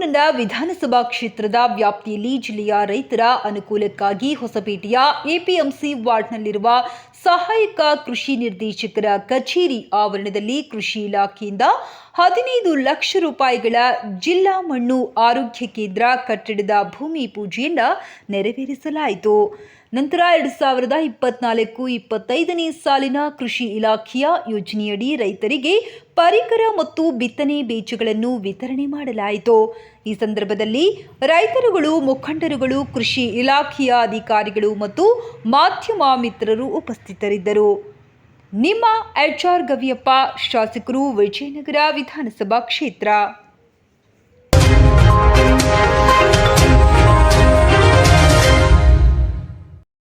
ವಿಧಾನಸಭಾ ಕ್ಷೇತ್ರದ ವ್ಯಾಪ್ತಿಯಲ್ಲಿ ಜಿಲ್ಲೆಯ ರೈತರ ಅನುಕೂಲಕ್ಕಾಗಿ ಹೊಸಪೇಟೆಯ ಎಪಿಎಂಸಿ ವಾರ್ಡ್ನಲ್ಲಿರುವ ಸಹಾಯಕ ಕೃಷಿ ನಿರ್ದೇಶಕರ ಕಚೇರಿ ಆವರಣದಲ್ಲಿ ಕೃಷಿ ಇಲಾಖೆಯಿಂದ ಹದಿನೈದು ಲಕ್ಷ ರೂಪಾಯಿಗಳ ಜಿಲ್ಲಾ ಮಣ್ಣು ಆರೋಗ್ಯ ಕೇಂದ್ರ ಕಟ್ಟಡದ ಭೂಮಿ ಪೂಜೆಯನ್ನು ನೆರವೇರಿಸಲಾಯಿತು. ನಂತರ ಎರಡು ಸಾವಿರದ ಇಪ್ಪತ್ನಾಲ್ಕು ಇಪ್ಪತ್ತೈದನೇ ಸಾಲಿನ ಕೃಷಿ ಇಲಾಖೆಯ ಯೋಜನೆಯಡಿ ರೈತರಿಗೆ ಪರಿಕರ ಮತ್ತು ಬಿತ್ತನೆ ಬೀಜಗಳನ್ನು ವಿತರಣೆ ಮಾಡಲಾಯಿತು. ಈ ಸಂದರ್ಭದಲ್ಲಿ ರೈತರುಗಳು, ಮುಖಂಡರುಗಳು, ಕೃಷಿ ಇಲಾಖೆಯ ಅಧಿಕಾರಿಗಳು ಮತ್ತು ಮಾಧ್ಯಮ ಮಿತ್ರರು ಉಪಸ್ಥಿತರಿದ್ದರು. ನಿಮ್ಮ ಎಚ್ ಆರ್ ಗವಿಯಪ್ಪ, ಶಾಸಕರು ವಿಜಯನಗರ ವಿಧಾನಸಭಾ ಕ್ಷೇತ್ರ.